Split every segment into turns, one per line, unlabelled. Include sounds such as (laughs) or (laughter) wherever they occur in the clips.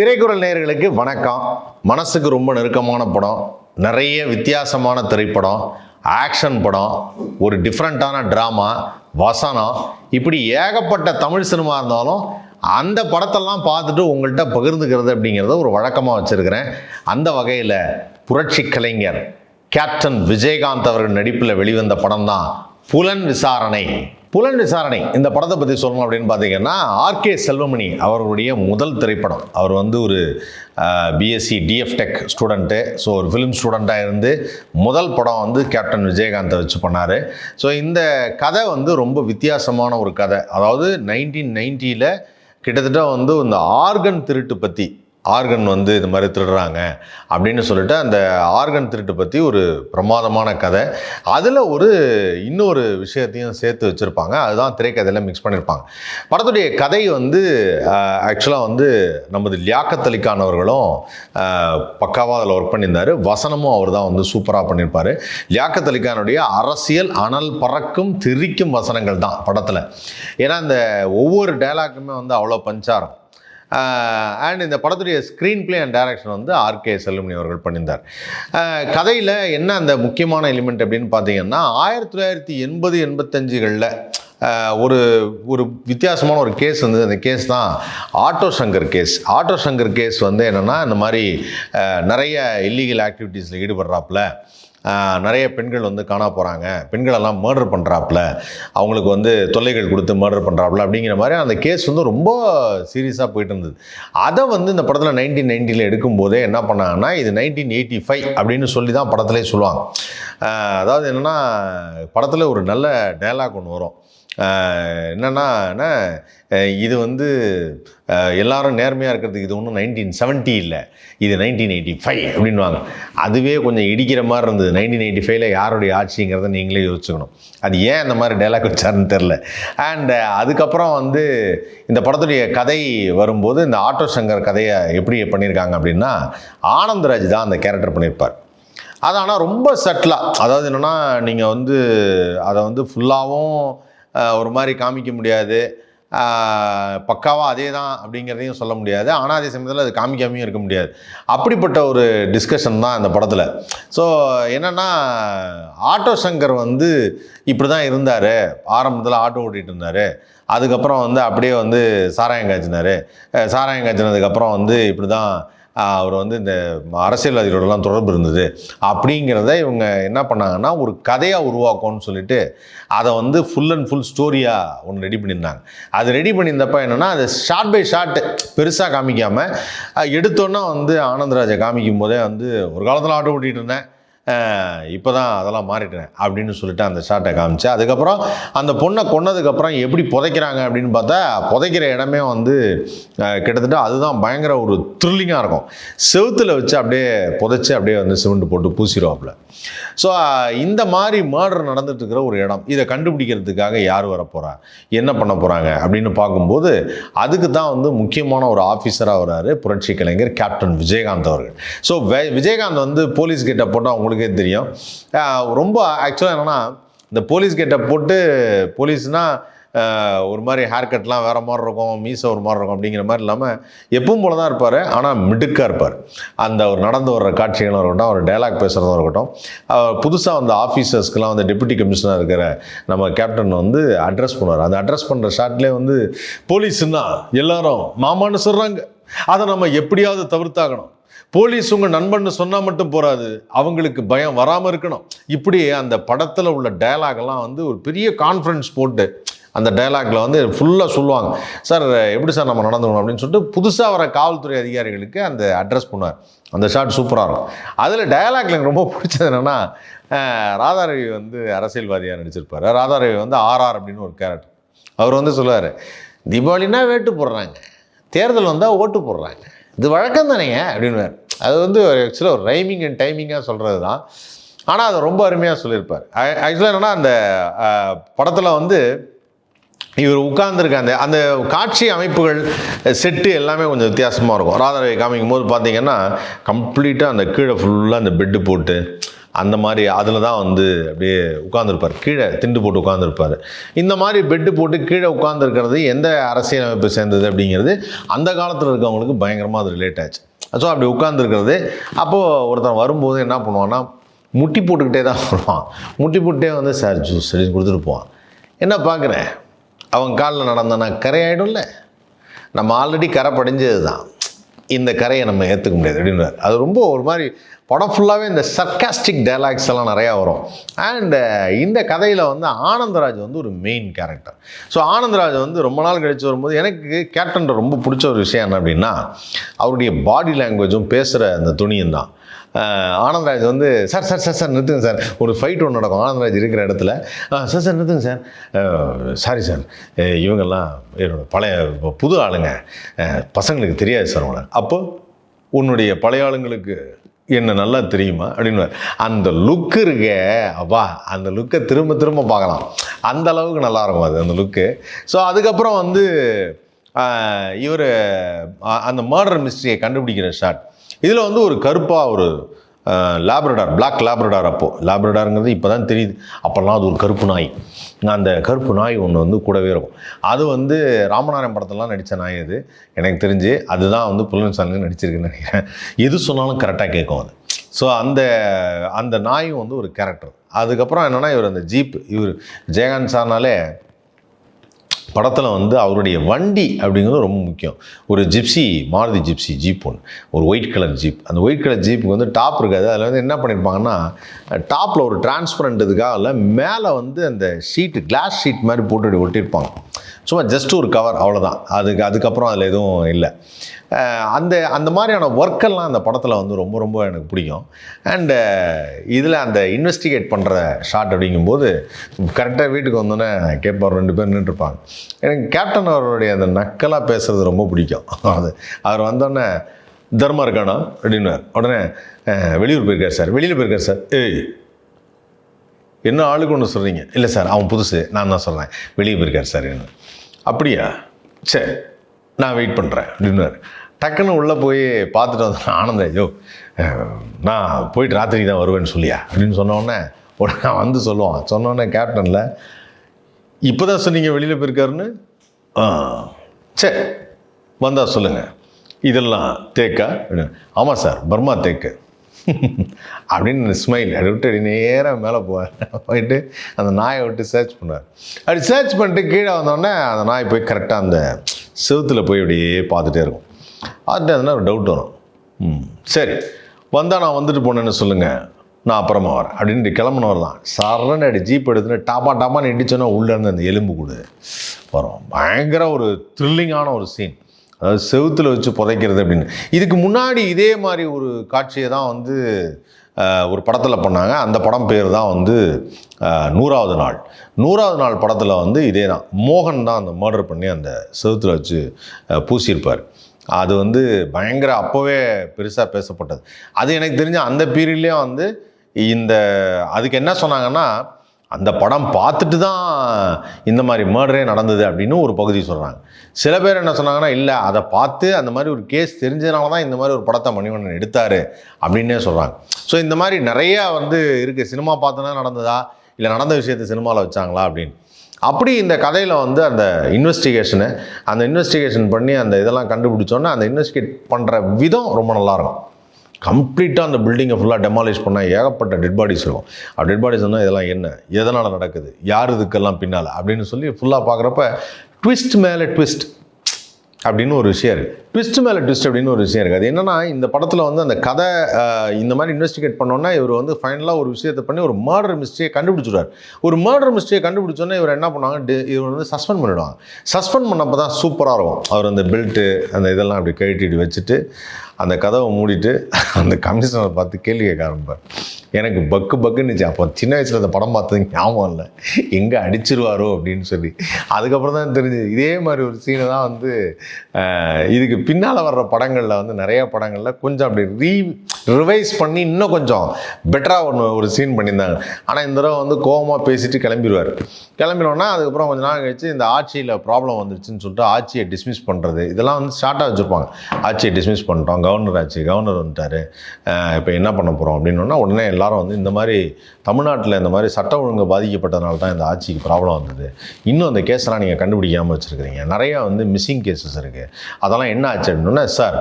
திரைக்குறள் நேயர்களுக்கு வணக்கம். மனசுக்கு ரொம்ப நெருக்கமான படம் நிறைய வித்தியாசமான திரைப்படம் ஆக்ஷன் படம் ஒரு டிஃப்ரெண்ட்டான ட்ராமா வசனம். இப்படி ஏகப்பட்ட தமிழ் சினிமா இருந்தாலும் அந்த படத்தெல்லாம் பார்த்துட்டு உங்கள்கிட்ட பகிர்ந்துக்கிறது அப்படிங்கிறத ஒரு வழக்கமாக வச்சுருக்கிறேன். அந்த வகையில் புரட்சி கலைஞர் கேப்டன் விஜயகாந்த் அவர்கள் நடிப்பில் வெளிவந்த படம் தான் புலன் விசாரணை. புலன் விசாரணை இந்த படத்தை பற்றி சொல்லணும் அப்படின்னு பார்த்தீங்கன்னா ஆர்கே செல்வமணி அவர்களுடைய முதல் திரைப்படம். அவர் வந்து ஒரு BSc DF tech student so ஒரு ஃபிலிம் ஸ்டூடெண்ட்டாக இருந்து முதல் படம் வந்து கேப்டன் விஜயகாந்தை வச்சு பண்ணார். ஸோ இந்த கதை வந்து ரொம்ப வித்தியாசமான ஒரு கதை. அதாவது நைன்டீன் நைன்ட்டியில் கிட்டத்தட்ட வந்து இந்த ஆர்கன் திருட்டு பற்றி ஆர்கன் வந்து இது மாதிரி திருடுறாங்க அப்படின்னு சொல்லிட்டு அந்த ஆர்கன் திருட்டு பற்றி ஒரு பிரமாதமான கதை. அதில் ஒரு இன்னொரு விஷயத்தையும் சேர்த்து வச்சுருப்பாங்க. அதுதான் திரைக்கதையில் மிக்ஸ் பண்ணியிருப்பாங்க படத்துடைய கதை வந்து ஆக்சுவலாக வந்து நமது லியாக்கத்தலிக்கானவர்களும் பக்காவாக அதில் ஒர்க் பண்ணியிருந்தார். வசனமும் அவர் தான் வந்து சூப்பராக பண்ணியிருப்பார். லியாக்கத்தலிக்கானுடைய அரசியல் அனல் பறக்கும் திரிக்கும் வசனங்கள் தான் படத்தில். ஏன்னா இந்த ஒவ்வொரு டைலாக்குமே வந்து அவ்வளோ பஞ்சாரம். அண்ட் இந்த படத்துடைய ஸ்க்ரீன் பிளே அண்ட் டைரக்ஷன் வந்து ஆர்கே செல்லுமணி அவர்கள் பண்ணியிருந்தார். கதையில் என்ன அந்த முக்கியமான எலிமெண்ட் அப்படின்னு பார்த்தீங்கன்னா ஆயிரத்தி தொள்ளாயிரத்தி எண்பது எண்பத்தஞ்சுகளில் ஒரு ஒரு வித்தியாசமான ஒரு கேஸ் வந்து அந்த கேஸ் தான் auto Shankar case auto Shankar case வந்து என்னென்னா இந்த மாதிரி நிறைய இல்லீகல் ஆக்டிவிட்டீஸில் ஈடுபடுறாப்புல. நிறைய பெண்கள் வந்து காணா போகிறாங்க பெண்களெல்லாம் மர்டர் பண்ணுறாப்புல அவங்களுக்கு வந்து தொல்லைகள் கொடுத்து மர்டர் பண்ணுறாப்புல அப்படிங்கிற மாதிரி அந்த கேஸ் வந்து ரொம்ப சீரியஸாக போயிட்டு இருந்தது. அதை வந்து இந்த படத்தில் நைன்டீன் நைன்ட்டியில் எடுக்கும்போதே என்ன பண்ணாங்கன்னா இது நைன்டீன் எயிட்டி ஃபைவ் அப்படின்னு சொல்லி தான் படத்திலே சொல்லுவாங்க. அதாவது என்னென்னா படத்தில் ஒரு நல்ல டைலாக் ஒன்று வரும். என்னென்னா என்ன இது வந்து எல்லாரும் நேர்மையாக இருக்கிறதுக்கு இது ஒன்றும் நைன்டீன் செவன்ட்டி இல்லை. இது நைன்டீன் எயிட்டி ஃபைவ் அப்படின்வாங்க அதுவே கொஞ்சம் இடிக்கிற மாதிரி இருந்தது. நைன்டீன் எயிட்டி ஃபைவ்ல யாருடைய ஆட்சிங்கிறத நீங்களே யோசிச்சுக்கணும். அது ஏன் அந்த மாதிரி டைலாக் வச்சாருன்னு தெரில அண்ட் அதுக்கப்புறம் வந்து இந்த படத்துடைய கதை வரும்போது இந்த ஆட்டோ சங்கர் கதையை எப்படி பண்ணியிருக்காங்க அப்படின்னா ஆனந்தராஜ் தான் அந்த கேரக்டர் பண்ணியிருப்பார். அது ஆனால் ரொம்ப சட்டிலாக அதாவது என்னென்னா நீங்கள் வந்து அதை வந்து ஃபுல்லாகவும் ஒரு மாதிரி காமிக்க முடியாது. பக்காவாக அதே தான் அப்படிங்கிறதையும் சொல்ல முடியாது. ஆனால் அதே சமயத்தில் அது காமிக்காமையும் இருக்க முடியாது. அப்படிப்பட்ட ஒரு டிஸ்கஷன் தான் இந்த படத்தில். ஸோ என்னென்னா ஆட்டோ சங்கர் வந்து இப்படி தான் இருந்தார். ஆரம்பத்தில் ஆட்டோ ஓட்டிகிட்டு இருந்தார். அதுக்கப்புறம் வந்து அப்படியே வந்து சாராயம் காய்ச்சினார். சாராயம் காய்ச்சினதுக்கப்புறம் வந்து இப்படி தான் அவர் வந்து இந்த அரசியல்வாதிகளோடலாம் தொடர்பு இருந்தது. அப்படிங்கிறத இவங்க என்ன பண்ணாங்கன்னா ஒரு கதையாக உருவாக்கும்னு சொல்லிட்டு அதை வந்து ஃபுல் அண்ட் ஃபுல் ஸ்டோரியாக ஒன்று ரெடி பண்ணியிருந்தாங்க. அது ரெடி பண்ணியிருந்தப்ப என்னென்னா அது ஷார்ட் பை ஷார்ட் பெருசாக காமிக்காமல் எடுத்தோன்னா வந்து ஆனந்தராஜை காமிக்கும் போதே வந்து ஒரு காலத்தில் ஆட்டோ ஓட்டிகிட்டு இருந்தேன். இப்போ தான் அதெல்லாம் மாறிட்டேன் அப்படின்னு சொல்லிட்டு அந்த ஷார்ட்டை காமிச்சு அதுக்கப்புறம் அந்த பொண்ணை கொன்னதுக்கப்புறம் எப்படி புதைக்கிறாங்க அப்படின்னு பார்த்தா புதைக்கிற இடமே வந்து கிட்டத்தட்ட அதுதான் பயங்கர ஒரு த்ரில்லிங்காக இருக்கும். செவுத்தில் வச்சு அப்படியே புதைச்சி அப்படியே வந்து சிமெண்ட் போட்டு பூசிடுவாப்புல ஸோ இந்த மாதிரி மர்டர் நடந்துட்டு இருக்கிற ஒரு இடம். இதை கண்டுபிடிக்கிறதுக்காக யார் வர போகிறா என்ன பண்ண போகிறாங்க அப்படின்னு பார்க்கும்போது அதுக்கு தான் வந்து முக்கியமான ஒரு ஆஃபீஸராக வராரு புரட்சி கலைஞர் கேப்டன் விஜயகாந்த் அவர்கள். ஸோ விஜயகாந்த் வந்து போலீஸ் கிட்ட போட்டால் அவங்களுக்கே தெரியும். ரொம்ப ஆக்சுவலாக என்னென்னா இந்த போலீஸ் கேட்டை போட்டு போலீஸ்னால் ஒரு மாதிரி ஹேர் கட்லாம் வேறு மாதிரி இருக்கும் மீசை ஒரு மாதிரி இருக்கும் அப்படிங்கிற மாதிரி இல்லாமல் எப்பவும் போல தான் இருப்பார் ஆனால் மிடுக்காக இருப்பார். அந்த ஒரு நடந்து வர்ற காட்சிகளும் இருக்கட்டும் அவர் டைலாக் பேசுகிறதும் இருக்கட்டும் புதுசாக வந்த ஆஃபீஸர்ஸ்க்கெலாம் வந்து டெபுட்டி கமிஷனர் இருக்கிற நம்ம கேப்டன் வந்து அட்ரஸ் பண்ணுவார். அந்த அட்ரஸ் பண்ணுற ஷாட்லேயே வந்து போலீஸுன்னா எல்லாரும் மாமான்னு சொல்கிறாங்க அதை நம்ம எப்படியாவது தவிர்த்தாகணும். போலீஸ் உங்கள் நண்பன்னு சொன்னால் மட்டும் போகாது அவங்களுக்கு பயம் வராமல் இருக்கணும். இப்படி அந்த படத்தில் உள்ள டயலாகெல்லாம் வந்து ஒரு பெரிய கான்ஃபரன்ஸ் போட்டு அந்த டைலாக்ல வந்து ஃபுல்லாக சொல்லுவாங்க. சார் எப்படி சார் நம்ம நடந்துக்கணும்? அப்படின்னு சொல்லிட்டு புதுசாக வர காவல்துறை அதிகாரிகளுக்கு அந்த அட்ரஸ் பண்ணுவார். அந்த ஷாட் சூப்பராக இருக்கும். அதில் டயலாக்ல எனக்கு ரொம்ப பிடிச்சது என்னென்னா ராதாரவி வந்து அரசியல்வாதியாக நடிச்சிருப்பார். ராதாரவி வந்து ஆர்ஆர் அப்படின்னு ஒரு கேரக்டர் அவர் வந்து சொல்லுவார் தீபாவளினா வேட்டு போடுறாங்க. தேர்தல் வந்தால் ஓட்டு போடுறாங்க. இது வழக்கம் தானேங்க அப்படின்னு அது வந்து ஆக்சுவலாக ஒரு ரைமிங் அண்ட் டைமிங்காக சொல்கிறது தான் ஆனால் அதை ரொம்ப அருமையாக சொல்லியிருப்பார். ஆக்சுவலாக என்னென்னா அந்த படத்தில் வந்து இவர் உட்கார்ந்துருக்க அந்த அந்த காட்சி அமைப்புகள் செட்டு எல்லாமே கொஞ்சம் வித்தியாசமாக இருக்கும். ராதாரவி காமிக்கும் போது பார்த்தீங்கன்னா கம்ப்ளீட்டாக அந்த கீழே ஃபுல்லாக அந்த பெட்டு போட்டு அந்த மாதிரி அதில் தான் வந்து அப்படியே உட்காந்துருப்பார் கீழே திண்டு போட்டு உட்காந்துருப்பார் இந்த மாதிரி பெட்டு போட்டு கீழே உட்காந்துருக்கிறது எந்த அரசியலமைப்பு சேர்ந்தது அப்படிங்கிறது அந்த காலத்தில் இருக்கவங்களுக்கு பயங்கரமாக அது ரிலேட் ஆச்சு. ஸோ அப்படி உட்காந்துருக்கிறது அப்போது ஒருத்தன் வரும்போது என்ன பண்ணுவான்னா முட்டி போட்டுக்கிட்டே தான் வருவான். முட்டி போட்டுட்டே வந்து சார் ஜூஸ் அப்படின்னு கொடுத்துட்டு போவான். என்ன பார்க்குறேன் அவன் காலில் நடந்தானா கரை ஆகிடும்ல நம்ம ஆல்ரெடி கரை படிஞ்சது தான் இந்த கரையை நம்ம ஏற்றுக்க முடியாது அப்படின்றார். அது ரொம்ப ஒரு மாதிரி படம் ஃபுல்லாகவே இந்த சர்க்காஸ்டிக் டைலாக்ஸ் எல்லாம் நிறையா வரும். அண்ட் இந்த கதையில் வந்து ஆனந்தராஜ் வந்து ஒரு மெயின் கேரக்டர் ஸோ ஆனந்தராஜ் வந்து ரொம்ப நாள் கழித்து வரும்போது எனக்கு கேப்டன் ரொம்ப பிடிச்ச ஒரு விஷயம் என்ன அப்படின்னா அவருடைய பாடி லாங்குவேஜும் பேசுகிற அந்த துணியும் தான். ஆனந்தராஜ் வந்து சார் சார் சார் சார் நிறுத்துங்க சார். ஒரு ஃபைட் ஒன்று நடக்கும். ஆனந்தராஜ் இருக்கிற இடத்துல சார் சார் நிறுத்துங்க சார். சாரி. சார் இவங்கெல்லாம் என்னோட பழைய புது ஆளுங்க. பசங்களுக்கு தெரியாது சார் உங்களை. அப்போ உன்னுடைய பழைய ஆளுங்களுக்கு என்ன நல்லா தெரியுமா? அப்படின்னு அந்த லுக் இருக்க அப்பா அந்த லுக்கை திரும்ப திரும்ப பார்க்கலாம். அந்த அளவுக்கு நல்லாயிருக்கும் அது அந்த லுக்கு ஸோ அதுக்கப்புறம் வந்து இவர் அந்த மர்டர் மிஸ்ட்ரியை கண்டுபிடிக்கிற ஷாட் இதில் வந்து ஒரு கருப்பாக ஒரு லேப்ரடார் பிளாக் லேப்ரடார் அப்போது லேப்ரடாருங்கிறது இப்போ தான் தெரியுது. அப்போல்லாம் அது ஒரு கருப்பு நாய். அந்த கருப்பு நாய் ஒன்று வந்து கூடவே இருக்கும். அது வந்து ராமநாயன் படத்திலலாம் நடித்த நாய் அது. எனக்கு தெரிஞ்சு அதுதான் வந்து புலன்சாலிங்க நடிச்சிருக்குன்னு நினைக்கிறேன். எது சொன்னாலும் கரெக்டாக கேட்கும் அது. ஸோ அந்த அந்த நாயும் வந்து ஒரு கேரக்டர் அதுக்கப்புறம் என்னென்னா இவர் அந்த ஜீப் இவர் ஜெயகாந்த் சார்னாலே படத்தில் வந்து அவருடைய வண்டி அப்படிங்கிறது ரொம்ப முக்கியம். ஒரு ஜிப்சி மாருதி ஜிப்சி ஜீப் ஒன்று ஒரு ஒயிட் கலர் ஜீப். அந்த ஒயிட் கலர் ஜீப்புக்கு வந்து டாப் இருக்காது. அதில் வந்து என்ன பண்ணியிருப்பாங்கன்னா டாப்பில் ஒரு டிரான்ஸ்பரண்ட் இதுக்காக மேலே வந்து அந்த ஷீட்டு கிளாஸ் ஷீட் மாதிரி போட்டு ஒட்டியிருப்பாங்க சும்மா ஜஸ்ட் ஒரு கவர் அவ்வளோதான் அதுக்கு அதுக்கப்புறம் அதில் எதுவும் இல்லை. அந்த அந்த மாதிரியான ஒர்க்கெல்லாம் அந்த படத்தில் வந்து ரொம்ப ரொம்ப எனக்கு பிடிக்கும். அண்டு இதில் அந்த இன்வெஸ்டிகேட் பண்ணுற ஷாட் அப்படிங்கும்போது கரெக்டாக வீட்டுக்கு வந்தோன்னே கேட்பார் ரெண்டு பேர் நின்றுருப்பாங்க. எனக்கு கேப்டன் அவருடைய அந்த நக்கலாக பேசுகிறது ரொம்ப பிடிக்கும். அது அவர் வந்தோடனே தர்மா இருக்கானா? அப்படின்னார் உடனே வெளியூர் போயிருக்கார் சார். வெளியில் போயிருக்கார் சார். ஏய் என்ன ஆளுக்கு ஒன்று சொல்கிறீங்க இல்லை சார் அவன் புதுசு. நான் தான் சொல்கிறேன் வெளியே போயிருக்கார் சார். என்ன அப்படியா? சரி நான் வெயிட் பண்ணுறேன் அப்படின்னாரு டக்குன்னு உள்ளே போய் பார்த்துட்டு வந்தேன். ஆனந்த ஐயோ நான் போயிட்டு ராத்திரி தான் வருவேன்னு சொல்லியா? அப்படின்னு சொன்னோடனே உடனே வந்து சொல்லுவான். சொன்னோடனே கேப்டனில் இப்போ தான் சொன்னீங்க வெளியில் போயிருக்காருன்னு? ஆ. சரி சொல்லுங்கள் இதெல்லாம் தேக்கா? ஆமாம் சார் பர்மா தேக்கு. (laughs) அப்படின்னு ஸ்மைல் அப்படி விட்டு அப்படி நேராக மேலே போவார் போயிட்டு அந்த நாயை விட்டு சர்ச் பண்ணுவார். அப்படி சர்ச் பண்ணிட்டு கீழே வந்தோடனே அந்த நாய் போய் கரெக்டாக அந்த செவுத்தில் போய் அப்படியே பார்த்துட்டே இருக்கும். பார்த்துட்டு அதுனா ஒரு டவுட் வரும். ம் சரி. வந்தால் நான் வந்துட்டு போனேன்னு சொல்லுங்கள் நான் அப்புறமா வரேன். அப்படின்ட்டு கிளம்புனவர் தான். சரண் அடி ஜீப் எடுத்துன்னு டாப்பா டாப்பான்னு இடிச்சோன்னா உள்ளேருந்து அந்த எலும்பு கூடு. வரும். பயங்கர ஒரு த்ரில்லிங்கான ஒரு சீன் அதாவது செவுத்தில் வச்சு புதைக்கிறது அப்படின்னு. இதுக்கு முன்னாடி இதே மாதிரி ஒரு காட்சியை தான் வந்து ஒரு படத்தில் பண்ணாங்க. அந்த படம் பேர் தான் வந்து நூறாவது நாள். நூறாவது நாள் படத்தில் வந்து இதே தான். மோகன் தான் அந்த மர்டர் பண்ணி அந்த செவுத்தில் வச்சு பூசியிருப்பார். அது வந்து பயங்கர அப்போவே பெருசாக பேசப்பட்டது. அது எனக்கு தெரிஞ்ச அந்த பீரியட்லேயும் வந்து இந்த அதுக்கு என்ன சொன்னாங்கன்னா அந்த படம் பார்த்துட்டு தான் இந்த மாதிரி மர்டரே நடந்தது அப்படின்னு ஒரு பகுதி சொல்கிறாங்க சில பேர் என்ன சொன்னாங்கன்னா இல்லை அதை பார்த்து அந்த மாதிரி ஒரு கேஸ் தெரிஞ்சதுனால தான் இந்த மாதிரி ஒரு படத்தை மணிவண்ணன் எடுத்தார் அப்படின்னே சொல்கிறாங்க ஸோ இந்த மாதிரி நிறையா வந்து இருக்குது சினிமா பார்த்தோன்னா நடந்ததா? இல்லை நடந்த விஷயத்தை சினிமாவில் வச்சாங்களா அப்படின்னு. அப்படி இந்த கதையில் வந்து அந்த இன்வெஸ்டிகேஷனு அந்த இன்வெஸ்டிகேஷன் பண்ணி அந்த இதெல்லாம் கண்டுபிடிச்சோன்னே அந்த இன்வெஸ்டிகேட் பண்ணுற விதம் ரொம்ப நல்லாயிருக்கும். கம்ப்ளீட்டாக அந்த பில்டிங்கை ஃபுல்லாக டெமாலிஷ் பண்ணால் ஏகப்பட்ட டெட் பாடிஸ் இருக்கும். அப்படி டெட் பாடிஸ் இருந்தால் இதெல்லாம் என்ன? எதனால் நடக்குது? யார் இதுக்கெல்லாம் பின்னால்? அப்படின்னு சொல்லி ஃபுல்லாக பார்க்குறப்ப ட்விஸ்ட் மேலே ட்விஸ்ட் அப்படின்னு ஒரு விஷயம் இருக்குது ட்விஸ்ட் மேலே ட்விஸ்ட் அப்படின்னு ஒரு விஷயம் இருக்குது அது என்னன்னா இந்த படத்தில் வந்து அந்த கதை இந்த மாதிரி இன்வெஸ்டிகேட் பண்ணோன்னா இவர் வந்து ஃபைனலாக ஒரு விஷயத்தை பண்ணி ஒரு மர்டர் மிஸ்டேக் கண்டுபிடிச்சிடுவார். ஒரு மர்டர் மிஸ்டேக் கண்டுபிடிச்சோன்னே இவர் என்ன பண்ணுவாங்க? டி- இவர் வந்து சஸ்பெண்ட் பண்ணிவிடுவாங்க சஸ்பெண்ட் பண்ணப்போ தான் சூப்பராக இருக்கும். அவர் அந்த பெல்ட்டு அந்த இதெல்லாம் அப்படி கழட்டிட்டு வச்சுட்டு அந்த கதவை மூடிட்டு அந்த கமிஷனரை பார்த்து கேள்வி கேட்க ஆரம்பிப்பார். எனக்கு பக்கு பக்குன்னுச்சு அப்போ சின்ன வயசில் அந்த படம் பார்த்தது ஞாபகம் இல்லை. எங்கே அடிச்சிருவாரோ அப்படின்னு சொல்லி. அதுக்கப்புறம் தான் தெரிஞ்சு இதே மாதிரி ஒரு சீனை தான் வந்து இதுக்கு இதுக்கு பின்னால் வர்ற படங்களில் வந்து நிறைய படங்களில் கொஞ்சம் அப்படி ரீ ரிவைஸ் பண்ணி இன்னும் கொஞ்சம் பெட்டராக ஒன்று ஒரு சீன் பண்ணியிருந்தாங்க. ஆனால் இந்த தடவை வந்து கோவமாக பேசிட்டு கிளம்பிடுவார் கிளம்பினோன்னா அதுக்கப்புறம் கொஞ்ச நாள் கழிச்சு இந்த ஆட்சியில் ப்ராப்ளம் வந்துருச்சுன்னு சொல்லிட்டு ஆட்சியை டிஸ்மிஸ் பண்ணுறது இதெல்லாம் வந்து ஷார்ட்டாக வச்சுருப்பாங்க. ஆட்சியை டிஸ்மிஸ் பண்ணிட்டோம். கவர்னர் ஆச்சு கவர்னர் வந்துட்டார். இப்போ என்ன பண்ண போகிறோம் அப்படின்னா உடனே எல்லாரும் வந்து இந்த மாதிரி தமிழ்நாட்டில் இந்த மாதிரி சட்ட ஒழுங்கு பாதிக்கப்பட்டதுனால தான் இந்த ஆட்சிக்கு ப்ராப்ளம் வந்தது. இன்னும் அந்த கேஸ்லாம் நீங்கள் கண்டுபிடிக்காமல் வச்சுருக்கிறீங்க. நிறையா வந்து மிஸ்ஸிங் கேசஸ் இருக்குது அதெல்லாம் என்ன ஆச்சு அப்படின்னா சார்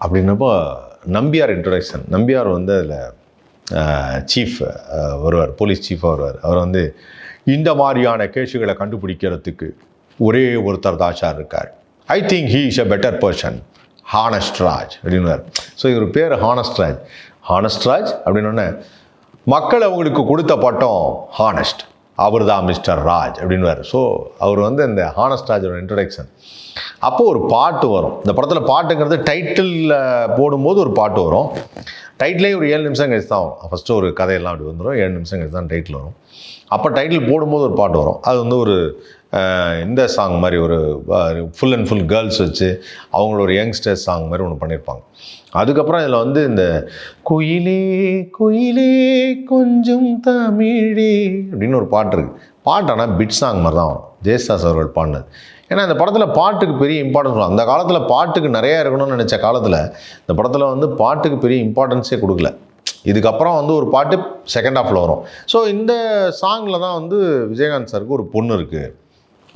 அப்படின்னப்போ நம்பியார் இன்ட்ரடக்ஷன் நம்பியார் வந்து அதில் சீஃப் வருவார். போலீஸ் சீஃபாக வருவார். அவர் வந்து இந்த மாதிரியான கேஸுகளை கண்டுபிடிக்கிறதுக்கு ஒரே ஒருத்தர் தான் சார் இருக்கார். I think he is a better person ஹானஸ்ட்ராஜ் அப்படின்னார் ஸோ இவர் பேர் ஹானஸ்ட்ராஜ் ஹானஸ்ட்ராஜ் ஹானஸ்ட் அப்படின்னோடனே மக்கள் அவங்களுக்கு கொடுத்த பட்டம் ஹானஸ்ட். அவர் தான் மிஸ்டர் ராஜ் அப்படின்வார் ஸோ அவர் வந்து இந்த ஹானஸ்ட் ராஜோட இன்ட்ரடக்ஷன் அப்போது ஒரு பாட்டு வரும். இந்த படத்தில் பாட்டுங்கிறது டைட்டிலில் போடும்போது ஒரு பாட்டு வரும். டைட்டிலே ஒரு ஏழு நிமிஷம் கழிச்சு தான் வரும். ஃபஸ்ட்டு ஒரு கதையெல்லாம் அப்படி வந்துடும் ஏழு நிமிஷம் கழிச்சு தான் டைட்டில் வரும். அப்போ டைட்டில் போடும்போது ஒரு பாட்டு வரும். அது வந்து ஒரு இந்த சாங் மாதிரி ஒரு ஃபுல் அண்ட் ஃபுல் கேர்ள்ஸ் வச்சு அவங்களோட ஒரு யங்ஸ்டர்ஸ் சாங் மாதிரி ஒன்று பண்ணியிருப்பாங்க அதுக்கப்புறம் இதில் வந்து இந்த குயிலே குயிலே கொஞ்சம் தமிழே அப்படின்னு ஒரு பாட்டு இருக்குது பாட்டு ஆனால் பிட் சாங் மாதிரி தான் வரும். ஜெயசாஸ் அவர்கள் பாடினது. ஏன்னா இந்த படத்தில் பாட்டுக்கு பெரிய இம்பார்ட்டன்ஸ் அந்த காலத்தில் பாட்டுக்கு நிறையா இருக்கணும்னு நினச்ச காலத்தில் இந்த படத்தில் வந்து பாட்டுக்கு பெரிய இம்பார்ட்டன்ஸே கொடுக்கல. இதுக்கப்புறம் வந்து ஒரு பாட்டு செகண்ட் ஹாஃபில் வரும். ஸோ இந்த சாங்கில் தான் வந்து விஜயகாந்த் சாருக்கு ஒரு பொண்ணு இருக்குது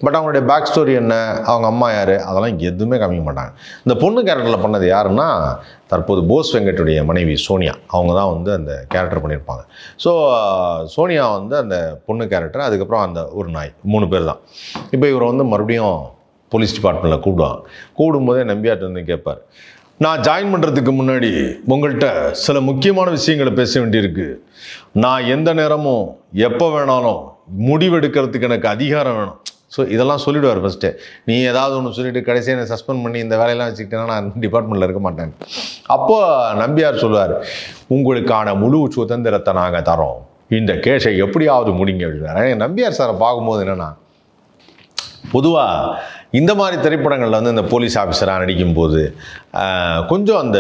பட் அவங்களுடைய பேக் ஸ்டோரி என்ன? அவங்க அம்மா யார்? அதெல்லாம் எதுவுமே காமிக்க மாட்டாங்க. இந்த பொண்ணு கேரக்டரில் பண்ணது யாருன்னா தற்போது போஸ் வெங்கட்டுடைய மனைவி சோனியா. அவங்க தான் வந்து அந்த கேரக்டர் பண்ணியிருப்பாங்க. ஸோ சோனியா வந்து அந்த பொண்ணு கேரக்டர் அதுக்கப்புறம் அந்த ஒரு நாய் மூணு பேர் தான். இப்போ இவரை வந்து மறுபடியும் போலீஸ் டிபார்ட்மெண்ட்டில் கூப்பிடுவாங்க. கூப்பிடும்போதே நம்பியாட்டு வந்து கேட்பார். நான் ஜாயின் பண்ணுறதுக்கு முன்னாடி உங்கள்கிட்ட சில முக்கியமான விஷயங்களை பேச வேண்டியிருக்கு. நான் எந்த நேரமும் எப்போ வேணாலும் முடிவெடுக்கிறதுக்கு எனக்கு அதிகாரம் வேணும். ஸோ இதெல்லாம் சொல்லிவிடுவார் ஃபஸ்ட்டு நீ ஏதாவது ஒன்று சொல்லிவிட்டு கடைசியாக என்னை சஸ்பெண்ட் பண்ணி இந்த வேலையெல்லாம் வச்சுக்கிட்டேன்னா நான் (laughs) டிபார்ட்மெண்ட்டில் இருக்க மாட்டேன். அப்போது நம்பியார் சொல்லுவார் உங்களுக்கான முழு சுதந்திரத்தை நாங்கள் தரோம். இந்த கேஸை எப்படியாவது முடிங்க அப்படின்னாரு நம்பியார் சாரை பார்க்கும்போது என்னென்னா பொதுவாக இந்த மாதிரி திரைப்படங்களில் வந்து இந்த போலீஸ் ஆஃபீஸராக நடிக்கும்போது கொஞ்சம் அந்த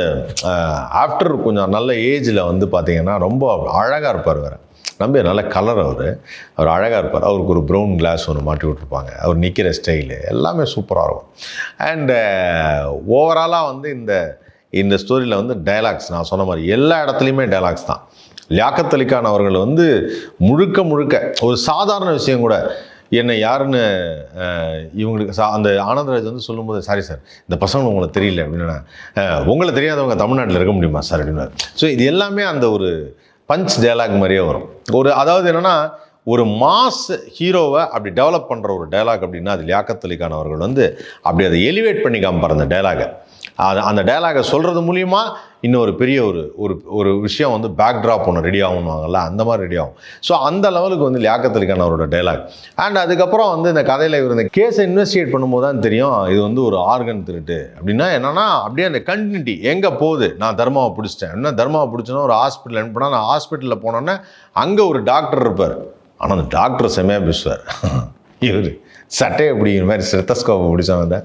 ஆஃப்டர் கொஞ்சம் நல்ல ஏஜில் வந்து பார்த்திங்கன்னா ரொம்ப அழகாக இருப்பார் வேறு. நம்பி நல்ல கலர் அவர் அவர் அழகாக இருப்பார். அவருக்கு ஒரு ப்ரௌன் கிளாஸ் ஒன்று மாட்டி விட்ருப்பாங்க அவர் நிற்கிற ஸ்டைலு எல்லாமே சூப்பராக இருக்கும். அண்டு ஓவராலாக uh, வந்து இந்த இந்த ஸ்டோரியில் வந்து டயலாக்ஸ் நான் சொன்ன மாதிரி எல்லா இடத்துலையுமே டயலாக்ஸ் தான். லியாக்கத் அவர்கள் வந்து முழுக்க முழுக்க ஒரு சாதாரண விஷயம் கூட என்னை யாருன்னு இவங்களுக்கு சா அந்த ஆனந்தராஜ் வந்து சொல்லும்போது சாரி சார் இந்த பசங்க உங்களுக்கு தெரியல அப்படின்னா உங்களை தெரியாதவங்க தமிழ்நாட்டில் இருக்க முடியுமா சார் அப்படின்னா ஸோ இது எல்லாமே அந்த ஒரு பஞ்ச் டயலாக் மாதிரியே வரும். ஒரு அதாவது என்னென்னா ஒரு மாஸ் ஹீரோவை அப்படி டெவலப் பண்ணுற ஒரு டயலாக் அப்படின்னா அது லியாக்கத் அவர்கள் வந்து அப்படி அதை எலிவேட் பண்ணி காமிப்பார் அந்த டயலாகை அது அந்த டயலாகை சொல்கிறது மூலியமா இன்னொரு பெரிய ஒரு ஒரு ஒரு விஷயம் வந்து பேக் ட்ராப் ஒன்று ரெடி ஆகணுவாங்கல்ல அந்த மாதிரி ரெடி ஆகும். ஸோ அந்த லெவலுக்கு வந்து லியாக்கத்திற்கான அவரோட டயலாக் அண்ட் அதுக்கப்புறம் வந்து இந்த கதையில் இவர் இந்த கேஸை இன்வெஸ்டிகேட் பண்ணும்போது தான் தெரியும் இது வந்து ஒரு ஆர்கன் திருட்டு. அப்படின்னா என்னென்னா அப்படியே அந்த கண்டினியூட்டி எங்கே போகுது? நான் தர்மாவை பிடிச்சிட்டேன். என்ன தர்மாவை பிடிச்சோன்னா ஒரு ஹாஸ்பிட்டல் அனுப்பினா நான் ஹாஸ்பிட்டலில் போனோன்னே அங்கே ஒரு டாக்டர் இருப்பார். ஆனால் அந்த டாக்டர் செமையாக பேசுவார். (laughs) இவர் சட்டையை பிடிக்கிற மாதிரி ஸ்டெத்தஸ்கோப்பை பிடிச்சவங்க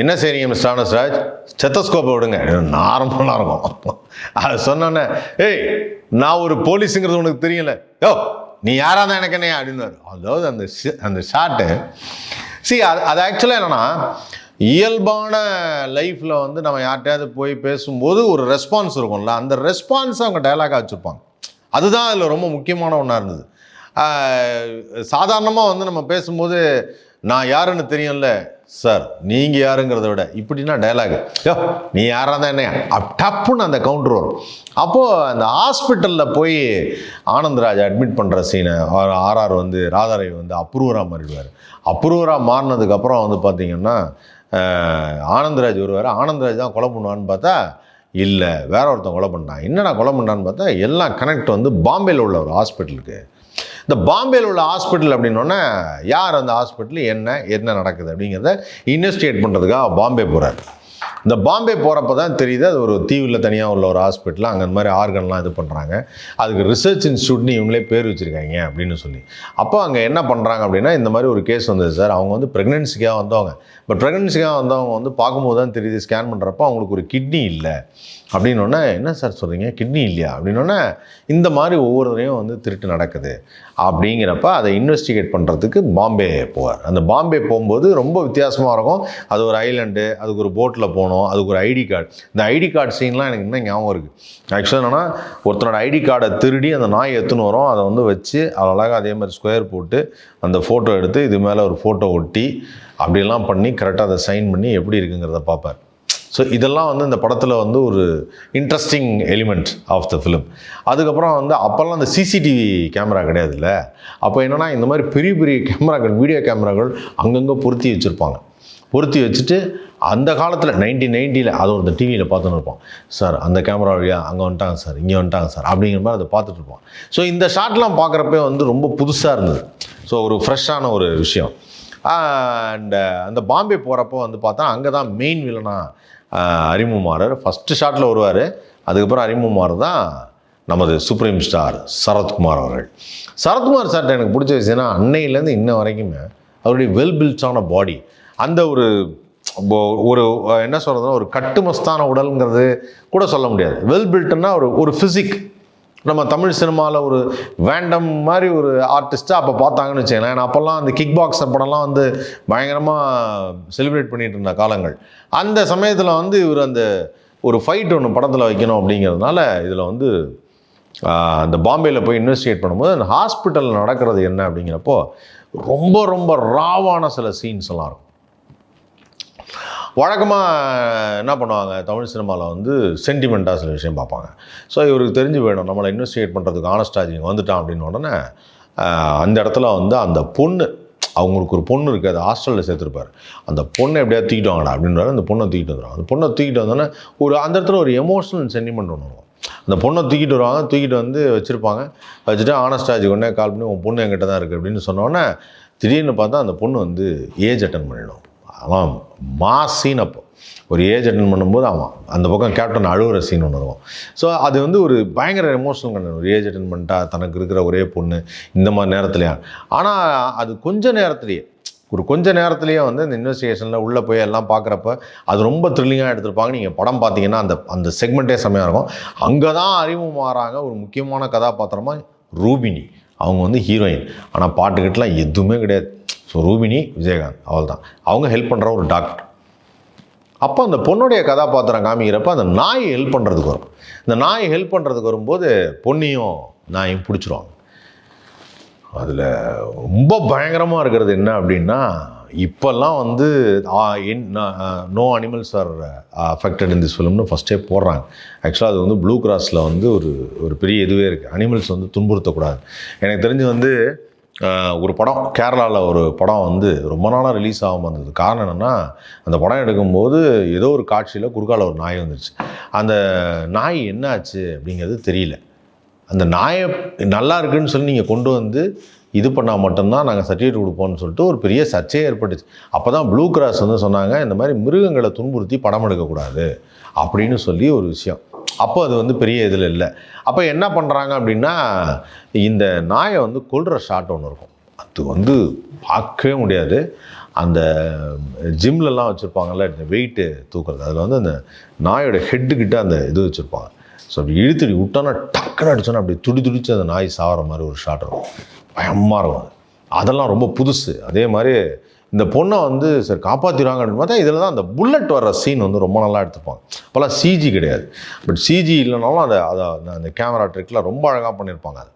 என்ன செய்றீங்க மிஸ்டர் ஆனஸ்ராஜ் செத்தஸ்கோப்பை விடுங்க. நார்மலாக இருக்கும். அது சொன்னோன்னே ஏய் நான் ஒரு போலீஸுங்கிறது உனக்கு தெரியல. யோ நீ யாராக தான் எனக்கு என்ன அப்படின்னு அதாவது அந்த அந்த ஷாட்டு சி அது அது ஆக்சுவலாக என்னென்னா இயல்பான லைஃப்பில் வந்து நம்ம யார்கிட்டயாவது போய் பேசும்போது ஒரு ரெஸ்பான்ஸ் இருக்கும்ல. அந்த ரெஸ்பான்ஸ் அவங்க டயலாகாக வச்சுருப்பாங்க. அதுதான் அதில் ரொம்ப முக்கியமான ஒன்றா இருந்தது. சாதாரணமாக வந்து நம்ம பேசும்போது நான் யாருன்னு தெரியும்ல? சார் நீங்கள் யாருங்கிறத விட இப்படின்னா டயலாக் யோ நீ யாராக தான் என்ன டப்புன்னு அந்த கவுண்டர் வரும். அப்போது அந்த ஹாஸ்பிட்டலில் போய் ஆனந்தராஜ் அட்மிட் பண்ணுற சீனை ஆர்ஆர் வந்து ராதாரை வந்து அப்ரூவராக மாறிடுவார். அப்ரூவராக மாறினதுக்கப்புறம் வந்து பார்த்தீங்கன்னா ஆனந்தராஜ் வருவார். ஆனந்தராஜ் தான் கொலை பண்ணுவான்னு பார்த்தா இல்லை வேற ஒருத்தன் கொலை பண்ணான் என்னடா கொலை பண்ணான்னு பார்த்தா எல்லாம் கனெக்ட் வந்து பாம்பேல உள்ள ஒரு ஹாஸ்பிட்டலுக்கு இந்த பாம்பேல உள்ள ஹாஸ்பிட்டல் அப்படின்னோடனே யார் அந்த ஹாஸ்பிட்டல் என்ன என்ன நடக்குது அப்படிங்கிறத இன்வெஸ்டிகேட் பண்ணுறதுக்காக பாம்பே போகிறார் இந்த பாம்பே போகிறப்ப தான் தெரியுது அது ஒரு தீவில் தனியாக உள்ள ஒரு ஹாஸ்பிட்டல் அங்கே இந்த மாதிரி ஆர்கன்லாம் இது பண்ணுறாங்க அதுக்கு ரிசர்ச் இன்ஸ்டியூட்னு இவங்களே பேர் வச்சுருக்காங்க அப்படின்னு சொல்லி. அப்போ அங்கே என்ன பண்ணுறாங்க அப்படின்னா இந்த மாதிரி ஒரு கேஸ் வந்தது சார். அவங்க வந்து ப்ரெக்னென்சிக்காக வந்தவங்க. பட் ப்ரெக்னன்சிக்காக வந்தவங்க வந்து பார்க்கும்போது தான் தெரியுது ஸ்கேன் பண்ணுறப்போ அவங்களுக்கு ஒரு கிட்னி இல்லை. அப்படின்னோடனே என்ன சார் சொல்கிறீங்க கிட்னி இல்லையா? அப்படின்னோடனே இந்த மாதிரி ஒவ்வொருத்தரையும் வந்து திருட்டு நடக்குது. அப்படிங்கிறப்ப அதை இன்வெஸ்டிகேட் பண்ணுறதுக்கு பாம்பே போவார். அந்த பாம்பே போகும்போது ரொம்ப வித்தியாசமாக இருக்கும். அது ஒரு ஐலண்டு அதுக்கு ஒரு போட்டில் போகணும் அதுக்கு ஒரு ஐடி கார்டு இந்த ஐடி கார்டு சீன்லாம் எனக்கு இன்னும் ஞாபகம் இருக்குது ஆக்சுவலாக என்னென்னா ஒருத்தனோட ஐடி கார்டை திருடி அந்த நாய் எடுத்துன்னு வரும். அதை வந்து வச்சு அழகாக அதே மாதிரி ஸ்கொயர் போட்டு அந்த ஃபோட்டோ எடுத்து இது மேலே ஒரு ஃபோட்டோ ஒட்டி அப்படிலாம் பண்ணி கரெக்டாக அதை சைன் பண்ணி எப்படி இருக்குங்கிறத பார்ப்பார். ஸோ இதெல்லாம் வந்து இந்த படத்தில் வந்து ஒரு interesting element of the film அதுக்கப்புறம் வந்து அப்போல்லாம் அந்த சிசிடிவி கேமரா கிடையாதுல்ல. அப்போ என்னென்னா இந்த மாதிரி பெரிய பெரிய கேமராக்கள் வீடியோ கேமராக்கள் அங்கங்கே பொருத்தி வச்சுருப்பாங்க. பொருத்தி வச்சுட்டு அந்த காலத்தில் நைன்டீன் நைன்ட்டியில் அது ஒரு டிவியில் பார்த்துன்னு இருப்போம். சார் அந்த கேமரா வழியா அங்கே வந்துட்டாங்க சார் இங்கே வந்துட்டாங்க சார் அப்படிங்கிற மாதிரி அதை பார்த்துட்டு இருப்போம். ஸோ இந்த ஷாட்லாம் பார்க்குறப்ப வந்து ரொம்ப புதுசாக இருந்தது. ஸோ ஒரு ஃப்ரெஷ்ஷான ஒரு விஷயம். அண்ட் uh, அந்த பாம்பே போகிறப்போ வந்து பார்த்தா அங்கே தான் மெயின் வில்லனாக அறிமுகமாறார் ஃபஸ்ட்டு ஷாட்டில் வருவார். அதுக்கப்புறம் அறிமுகமார் தான் நமது சுப்ரீம் ஸ்டார் சரத்குமார் அவர்கள். சரத்குமார் சார்ட்ட எனக்கு பிடிச்ச விஷயம்னா அன்னையிலேருந்து இன்ன வரைக்குமே அவருடைய வெல் பில்ட்ஸான பாடி அந்த ஒரு ஒரு என்ன சொல்கிறதுனா ஒரு கட்டுமஸ்தான உடல்ங்கிறது கூட சொல்ல முடியாது. வெல் பில்ட்னா ஒரு ஒரு ஃபிசிக் நம்ம தமிழ் சினிமாவில் ஒரு வேண்டம் மாதிரி ஒரு ஆர்டிஸ்ட்டாக அப்போ பார்த்தாங்கன்னு வச்சுக்கலாம் ஏன்னா அப்போல்லாம் அந்த கிக் பாக்ஸ் படம்லாம் வந்து பயங்கரமாக செலிப்ரேட் பண்ணிகிட்டு இருந்த காலங்கள். அந்த சமயத்தில் வந்து இவர் அந்த ஒரு ஃபைட் ஒன்று படத்தில் வைக்கணும் அப்படிங்கிறதுனால இதில் வந்து அந்த பாம்பேயில் போய் இன்வெஸ்டிகேட் பண்ணும்போது அந்த ஹாஸ்பிட்டலில் நடக்கிறது என்ன அப்படிங்கிறப்போ ரொம்ப ரொம்ப ராவான சில சீன்ஸ் எல்லாம் இருக்கும். வழக்கமாக என்ன பண்ணுவாங்க தமிழ் சினிமாவில் வந்து சென்டிமெண்ட்டாக சில விஷயம் பார்ப்பாங்க. ஸோ இவருக்கு தெரிஞ்சு வேணும் நம்மளை இன்வெஸ்டிகேட் பண்ணுறதுக்கு ஆனஸ்டாஜி வந்துட்டான் அப்படின்னு உடனே அந்த இடத்துல வந்து அந்த பொண்ணு அவங்களுக்கு ஒரு பொண்ணு இருக்குது அது ஹாஸ்டலில் சேர்த்துருப்பார். அந்த பொண்ணை எப்படியா தூக்கிட்டு வாங்கடா அப்படின்றாரு அந்த பொண்ணை தூக்கிட்டு வந்துடும் அந்த பொண்ணை தூக்கிட்டு வந்தோன்னே ஒரு அந்த இடத்துல ஒரு எமோஷனல் சென்டிமெண்ட் ஒன்று வரும். அந்த பொண்ணை தூக்கிட்டு வருவாங்க தூக்கிட்டு வந்து வச்சுருப்பாங்க. வச்சுட்டு ஆனஸ்டாஜி உடனே கால் பண்ணி உன் பொண்ணு என்கிட்ட தான் இருக்குது அப்படின்னு சொன்னோன்னே திடீர்னு பார்த்தா அந்த பொண்ணு வந்து ஏஜ் அட்டன் பண்ணிடும். அவன் மா சீன் அப்போ. ஒரு ஏஜ் அட்டன் பண்ணும்போது அவன் அந்த பக்கம் கேப்டன் அழுகுற சீன் ஒன்று இருக்கும். ஸோ அது வந்து ஒரு பயங்கர எமோஷனல் கண்டன் ஒரு ஏஜ் அட்டன் பண்ணிட்டா தனக்கு இருக்கிற ஒரே பொண்ணு இந்த மாதிரி நேரத்துலையா? ஆனால் அது கொஞ்ச நேரத்துலேயே ஒரு கொஞ்ச நேரத்துலேயே வந்து இந்த இன்வெஸ்டிகேஷனில் உள்ளே போய் எல்லாம் பார்க்குறப்ப அது ரொம்ப த்ரில்லிங்காக எடுத்திருப்பாங்க. நீங்கள் படம் பார்த்தீங்கன்னா அந்த அந்த செக்மெண்ட்டே செம்மையாக இருக்கும். அங்கே தான் அறிமுகமாகறாங்க ஒரு முக்கியமான கதாபாத்திரமாக ரூபினி. அவங்க வந்து ஹீரோயின் ஆனால் பாட்டுக்கிட்டலாம் எதுவுமே கிடையாது. ஸோ ரூபினி விஜயகாந்த் அவள் தான் அவங்க ஹெல்ப் பண்ணுற ஒரு டாக்டர் அப்போ அந்த பொண்ணுடைய கதாபாத்திரம் காமிக்கிறப்ப அந்த நாய் ஹெல்ப் பண்ணுறதுக்கு வரும். இந்த நாய் ஹெல்ப் பண்ணுறதுக்கு வரும்போது பொண்ணையும் நாயும் பிடிச்சிருவாங்க. அதில் ரொம்ப பயங்கரமாக இருக்கிறது என்ன அப்படின்னா இப்போல்லாம் வந்து no animals are affected in this ஃபிலிம்னு ஃபஸ்ட்டே போடுறாங்க. ஆக்சுவலாக அது வந்து ப்ளூ கிராஸில் வந்து ஒரு ஒரு பெரிய இதுவே இருக்குது அனிமல்ஸ் வந்து துன்புறுத்தக்கூடாது. எனக்கு தெரிஞ்சு வந்து ஒரு படம் கேரளாவில் ஒரு படம் வந்து ரொம்ப நாளாக ரிலீஸ் ஆகாமல் இருந்தது காரணம் என்னென்னா அந்த படம் எடுக்கும்போது ஏதோ ஒரு காட்சியில் குறுக்கால ஒரு நாய் வந்துருச்சு. அந்த நாய் என்னாச்சு அப்படிங்கிறது தெரியல. அந்த நாயை நல்லா இருக்குன்னு சொல்லி நீங்கள் கொண்டு வந்து இது பண்ணால் மட்டும்தான் நாங்கள் சர்டிஃபிகேட் கொடுப்போம்னு சொல்லிட்டு ஒரு பெரிய சர்ச்சையே ஏற்பட்டுச்சு. அப்போ தான் ப்ளூ கிராஸ் வந்து சொன்னாங்க இந்த மாதிரி மிருகங்களை துன்புறுத்தி படம் எடுக்கக்கூடாது அப்படின்னு சொல்லி ஒரு விஷயம். அப்போ அது வந்து பெரிய இதில் இல்லை. அப்போ என்ன பண்ணுறாங்க அப்படின்னா இந்த நாயை வந்து கொள்கிற ஷாட் ஒன்று இருக்கும். அது வந்து பார்க்கவே முடியாது. அந்த ஜிம்லலாம் வச்சுருப்பாங்கல்ல இந்த வெயிட்டு தூக்குறது. அதில் வந்து அந்த நாயோட ஹெட்டுக்கிட்ட அந்த இது வச்சுருப்பாங்க. ஸோ அப்படி இழுத்துடி விட்டோன்னா டக்குன்னு அடிச்சோன்னா அப்படி துடி துடிச்சு அந்த நாய் சாகிற மாதிரி ஒரு ஷாட் இருக்கும். பயமாக இருக்கும் அதெல்லாம் ரொம்ப புதுசு. அதே மாதிரி இந்த பொண்ணை வந்து சார் காப்பாற்றிடுவாங்க அப்படின்னு பார்த்தா இதில் தான் அந்த புல்லட் வர்ற சீன் வந்து ரொம்ப நல்லா எடுத்துப்பாங்க. அப்போல்லாம் சிஜி கிடையாது. பட் சிஜி இல்லைனாலும் அதை அதை அந்த- அந்த கேமரா ட்ரிக்கில் ரொம்ப அழகாக பண்ணியிருப்பாங்க அது.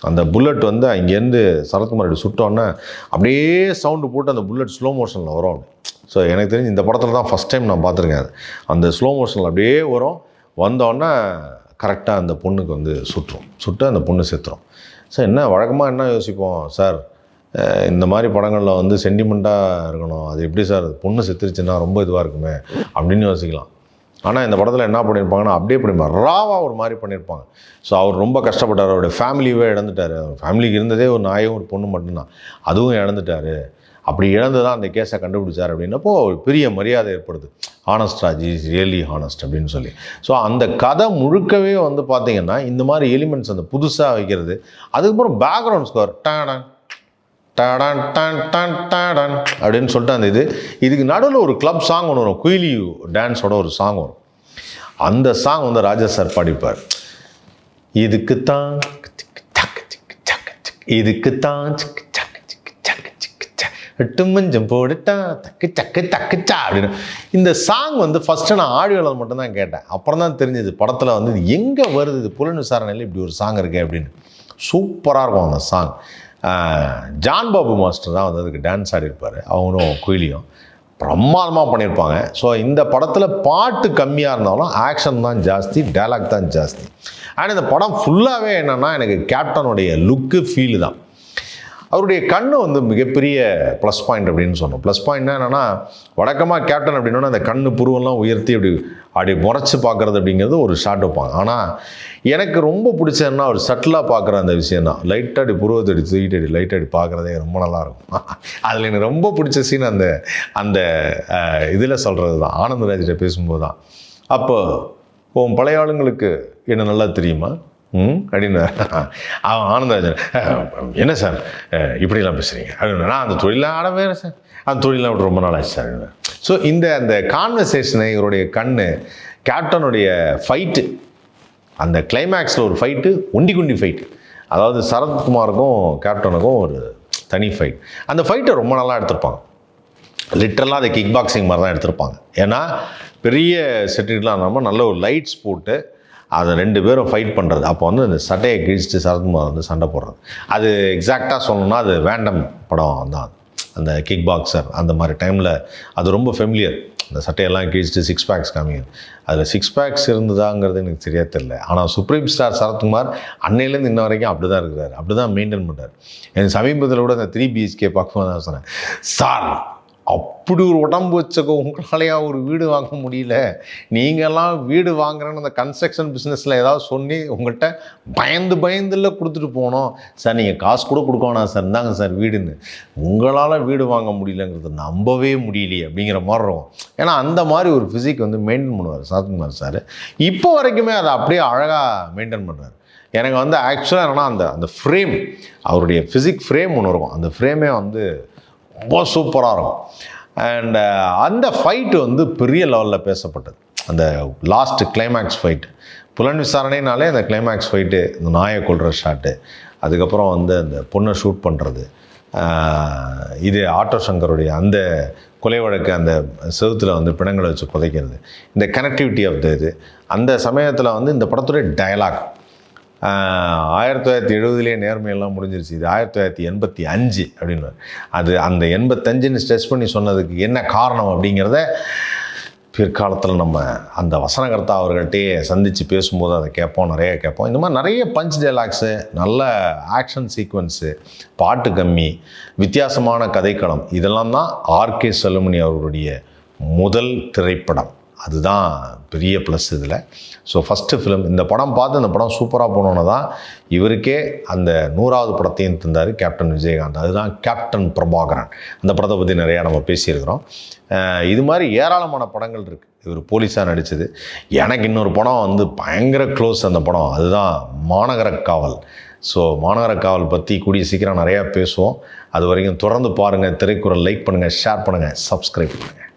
அந்த புல்லட் வந்து அங்கேருந்து சரத்குமார் சுட்டோன்னே அப்படியே சவுண்டு போட்டு அந்த புல்லட் ஸ்லோ மோஷனில் வரும் அப்படி. ஸோ எனக்கு தெரிஞ்சு இந்த படத்தில் தான் ஃபஸ்ட் டைம் நான் பார்த்துருக்கேன் அது. அந்த ஸ்லோ மோஷனில் அப்படியே வரும். வந்தோடனே கரெக்டாக அந்த பொண்ணுக்கு வந்து சுற்றும் சுட்டு அந்த பொண்ணு செத்துரும். சார் என்ன வழக்கமாக என்ன யோசிப்போம்? சார் இந்த மாதிரி படங்களில் வந்து சென்டிமெண்ட்டாக இருக்கணும். அது எப்படி சார்? பொண்ணு செத்துருச்சுன்னா ரொம்ப இதுவாக இருக்குமே அப்படின்னு யோசிக்கலாம். ஆனால் இந்த படத்தில் என்ன பண்ணியிருப்பாங்கன்னா அப்படியே பண்ணியிருப்பாங்க ராவாக ஒரு மாதிரி பண்ணியிருப்பாங்க ஸோ அவர் ரொம்ப கஷ்டப்பட்டார். அவருடைய ஃபேமிலியவே இழந்துட்டார். அவர் ஃபேமிலிக்கு இருந்ததே ஒரு நாயும் ஒரு பொண்ணு மட்டும்தான். அதுவும் இழந்துட்டார். அப்படி இழந்து தான் அந்த கேஸை கண்டுபிடிச்சார் அப்படின்னப்போ ஒரு பெரிய மரியாதை ஏற்படுது. Honest Raj is really honest அப்படின்னு சொல்லி. ஸோ அந்த கதை முழுக்கவே வந்து பார்த்திங்கன்னா இந்த மாதிரி எலிமெண்ட்ஸ் அந்த புதுசாக வைக்கிறது அதுக்கப்புறம் பேக்ரவுண்ட் ஸ்கோர் டேடன் டாடான் டான் டான் டாடான் அப்படின்னு சொல்லிட்டு அந்த இது. இதுக்கு நடுவில் ஒரு கிளப் சாங் ஒன்று வரும். குயிலி டான்ஸோட ஒரு சாங் வரும். அந்த சாங் வந்து ராஜா சார் பாடிப்பார். இதுக்கு தான் இதுக்கு தான் எட்டு மஞ்சம் போடுட்டா தக்கு சக்கு தக்குச்சா அப்படின்னு. இந்த சாங் வந்து ஃபஸ்ட்டு நான் ஆடியோவில் மட்டும்தான் கேட்டேன். அப்புறம் தான் தெரிஞ்சது. படத்தில் வந்து இது எங்கே வருது? இது புலன் விசாரணையில் இப்படி ஒரு சாங் இருக்கே அப்படின்னு. சூப்பராக இருக்கும் அந்த சாங் ஜான் பாபு மாஸ்டர் தான் வந்து அதுக்கு டான்ஸ் ஆடிருப்பார் அவங்களும் குயிலியும். பிரமாதமாக பண்ணியிருப்பாங்க. ஸோ இந்த படத்தில் பாட்டு கம்மியாக இருந்தாலும் ஆக்ஷன் தான் ஜாஸ்தி டைலாக் தான் ஜாஸ்தி. அண்ட் இந்த படம் ஃபுல்லாகவே என்னென்னா எனக்கு கேப்டனுடைய லுக்கு ஃபீல் தான். அவருடைய கண்ணு வந்து மிகப்பெரிய ப்ளஸ் பாயிண்ட் அப்படின்னு சொன்னோம். ப்ளஸ் பாயிண்ட்னா என்னென்னா வழக்கமாக கேப்டன் அப்படின்னா அந்த கண்ணு புருவெல்லாம் உயர்த்தி அப்படி அப்படி முறைச்சி பார்க்குறது அப்படிங்கிறது ஒரு ஷாட் வைப்பாங்க. ஆனால் எனக்கு ரொம்ப பிடிச்சதுன்னா ஒரு சட்டிலாக பார்க்குற அந்த விஷயம் தான். லைட்டாக அடி புருவத்தை அடி தூக்கிட்டு அடி லைட்டாக அடி பார்க்குறதே ரொம்ப நல்லாயிருக்கும் (laughs) அதில் எனக்கு ரொம்ப பிடிச்ச சீன் அந்த அந்த இதில் சொல்கிறது தான். ஆனந்தராஜிட்ட பேசும்போது தான். அப்போ உன் பழைய ஆளுங்களுக்கு என்ன நல்லா தெரியுமா? ம்? அப்படின்னு அவன் ஆனந்தராஜன் என்ன சார் இப்படிலாம் பேசுகிறீங்க அப்படின்னு நான் அந்த தொழிலாக ஆட வேறு சார். அந்த தொழிலாம் விட்டு ரொம்ப நாள் ஆச்சு சார் ஸோ இந்த அந்த கான்வர்சேஷனை இவருடைய கண் கேப்டனுடைய ஃபைட்டு அந்த கிளைமேக்ஸில் ஒரு ஃபைட்டு ஒண்டி குண்டி ஃபைட்டு அதாவது சரத்குமாருக்கும் கேப்டனுக்கும் ஒரு தனி ஃபைட் அந்த ஃபைட்டை ரொம்ப நல்லா எடுத்திருப்பாங்க. லிட்டரலாக அதை கிக் பாக்ஸிங் மாதிரி தான் எடுத்திருப்பாங்க. ஏன்னா பெரிய செட்டிலாம் இல்லாமல் நல்ல ஒரு லைட்ஸ் போட்டு அதை ரெண்டு பேரும் ஃபைட் பண்ணுறது அப்போ வந்து அந்த சட்டையை கிழிச்சிட்டு சரத்குமார் வந்து சண்டை போடுறது. அது எக்ஸாக்டாக சொல்லணும்னா அது வேண்டம் படம் தான். அந்த கிக் பாக்ஸர் அந்த மாதிரி டைமில் அது ரொம்ப ஃபெமிலியர் அந்த சட்டையெல்லாம் கிழிச்சிட்டு சிக்ஸ் பேக்ஸ் காமிங்க அதில் சிக்ஸ் பேக்ஸ் இருந்ததாங்கிறது எனக்கு சரியாக தெரியல. ஆனால் சுப்ரீம் ஸ்டார் சரத்குமார் அன்னையிலேருந்து இன்ன வரைக்கும் அப்படி தான் இருக்கிறார். அப்படி தான் மெயின்டைன் பண்ணுறார் எனக்கு சமீபத்தில் கூட அந்த த்ரீ பிஹெச்கே பார்க்கும்போது தான் சொன்னேன் சார் அப்படி ஒரு உடம்பு வச்சுக்கோ உங்களாலேயா ஒரு வீடு வாங்க முடியல? நீங்கள்லாம் வீடு வாங்குறேன்னு அந்த கன்ஸ்ட்ரக்ஷன் பிஸ்னஸில் ஏதாவது சொல்லி உங்கள்கிட்ட பயந்து பயந்துல கொடுத்துட்டு போனோம். சார் நீங்கள் காசு கூட கொடுக்க வேணாம் சார். இருந்தாங்க சார் வீடுன்னு. உங்களால் வீடு வாங்க முடியலங்கிறது நம்பவே முடியலையே அப்படிங்கிற மாதிரி இருக்கும். ஏன்னா அந்த மாதிரி ஒரு ஃபிசிக் வந்து மெயின்டைன் பண்ணுவார் சரத்குமார் சார். இப்போ வரைக்குமே அதை அப்படியே அழகாக மெயின்டைன் பண்ணுறாரு எனக்கு வந்து ஆக்சுவலாக என்னென்னா அந்த அந்த ஃப்ரேம் அவருடைய ஃபிசிக் ஃப்ரேம் ஒன்று இருக்கும். அந்த ஃப்ரேமே வந்து ரொம்ப சூப்பராக இருக்கும். அண்ட் uh, அந்த ஃபைட்டு வந்து பெரிய லெவலில் பேசப்பட்டது. அந்த லாஸ்ட் கிளைமேக்ஸ் ஃபைட்டு புலன் விசாரணைனாலே அந்த கிளைமேக்ஸ் ஃபைட்டு இந்த நாயை கொள்கிற ஷாட்டு அதுக்கப்புறம் வந்து அந்த பொண்ணை ஷூட் பண்ணுறது இது ஆட்டோ சங்கருடைய அந்த கொலை வழக்கு அந்த செவுத்தில் வந்து பிணங்களை வச்சு புதைக்கிறது. இந்த கனெக்டிவிட்டி ஆஃப் த இது. அந்த சமயத்தில் வந்து இந்த படத்துடைய டயலாக் ஆயிரத்தி தொள்ளாயிரத்தி எழுபதுலேயே நேர்மையெல்லாம் முடிஞ்சிருச்சு. இது ஆயிரத்தி தொள்ளாயிரத்தி எண்பத்தி அஞ்சு அப்படின்னு அது அந்த எண்பத்தஞ்சுன்னு ஸ்ட்ரெஸ் பண்ணி சொன்னதுக்கு என்ன காரணம் அப்படிங்கிறத பிற்காலத்தில் நம்ம அந்த வசனகர்த்தா அவர்கள்ட்டே சந்தித்து பேசும்போது அதை கேட்போம் நிறைய கேட்போம். இந்த மாதிரி நிறைய பஞ்ச் டைலாக்ஸு நல்ல ஆக்ஷன் சீக்வன்ஸு பாட்டு கம்மி வித்தியாசமான கதைக்களம் இதெல்லாம் தான் ஆர்கே செல்லுமணி அவர்களுடைய முதல் திரைப்படம். அதுதான் பெரிய ப்ளஸ் இதில். ஸோ ஃபஸ்ட்டு ஃபிலிம் இந்த படம் பார்த்து இந்த படம் சூப்பராக போனோன்னு தான் இவருக்கே அந்த நூறாவது படத்தையும் தந்தார் கேப்டன் விஜயகாந்த். அதுதான் கேப்டன் பிரபாகரன். அந்த படத்தை பற்றி நிறையா நம்ம பேசியிருக்கிறோம். இது மாதிரி ஏராளமான படங்கள் இருக்குது இவர் போலீஸாக நடித்தது எனக்கு இன்னொரு படம் வந்து பயங்கர க்ளோஸ் அந்த படம். அதுதான் மாநகர காவல். ஸோ மாநகர காவல் பற்றி கூடிய சீக்கிரம் நிறையா பேசுவோம். அது வரைக்கும் தொடர்ந்து பாருங்கள் திரைக்குறள் லைக் பண்ணுங்கள் ஷேர் பண்ணுங்கள் சப்ஸ்கிரைப் பண்ணுங்கள்